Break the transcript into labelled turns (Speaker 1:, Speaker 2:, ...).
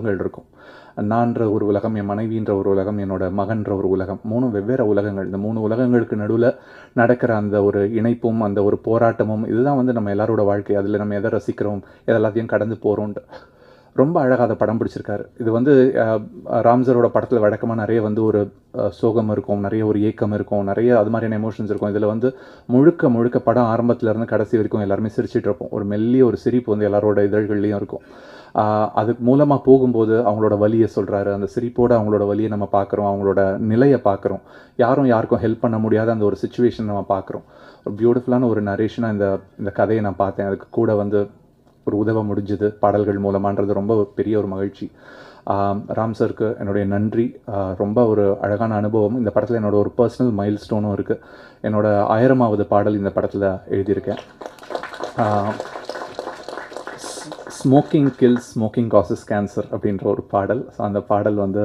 Speaker 1: உலகங்கள் இருக்கும். நான்ற ஒரு உலகம் என் மனைவின்ற ஒரு உலகம் என்னோட மகன்ற ஒரு உலகம் மூணு வெவ்வேறு உலகங்கள். இந்த மூணு உலகங்களுக்கு நடுவில் நடக்கிற அந்த ஒரு இணைப்பும் அந்த ஒரு போராட்டமும் இதுதான் வந்து நம்ம எல்லாரோட வாழ்க்கை. அதில் நம்ம எதை ரசிக்கிறோம் எதெல்லாத்தையும் கடந்து போகிறோன்ட்டு ரொம்ப அழகாக அதை படம் பிடிச்சிருக்காரு. இது வந்து ராம்சரோட படத்தில் வழக்கமாக நிறைய வந்து ஒரு சோகம் இருக்கும் நிறைய ஒரு ஏக்கம் இருக்கும் நிறைய அது மாதிரியான எமோஷன்ஸ் இருக்கும். இதில் வந்து முழுக்க முழுக்க படம் ஆரம்பத்துலேருந்து கடைசி வரைக்கும் எல்லாருமே சிரிச்சிட்டு இருப்போம். ஒரு மெல்லிய ஒரு சிரிப்பு வந்து எல்லாரோட இதழ்கள்லையும் இருக்கும். அது அதுக்கு மூலமாக போகும்போது அவங்களோட வழியை சொல்கிறாரு அந்த சிரிப்போட அவங்களோட வழியை நம்ம பார்க்குறோம் அவங்களோட நிலையை பார்க்குறோம் யாரும் யாருக்கும் ஹெல்ப் பண்ண முடியாத அந்த ஒரு சுச்சுவேஷன் நம்ம பார்க்குறோம் ஒரு பியூட்டிஃபுல்லான ஒரு நரேஷனாக இந்த இந்த கதையை நான் பார்த்தேன். அதுக்கு கூட வந்து ஒரு உதவ முடிஞ்சது. பாடல்கள் மூலமான்றது ரொம்ப பெரிய ஒரு மகிழ்ச்சி. ராம் சருக்கு என்னுடைய நன்றி. ரொம்ப ஒரு அழகான அனுபவம். இந்த படத்தில் என்னோட ஒரு பர்சனல் மைல் ஸ்டோனும் இருக்குது என்னோட ஆயிரமாவது பாடல் இந்த படத்தில் எழுதியிருக்கேன். Smoking kill smoking causes cancer அப்படின்ற ஒரு பாடல். ஸோ அந்த பாடல் வந்து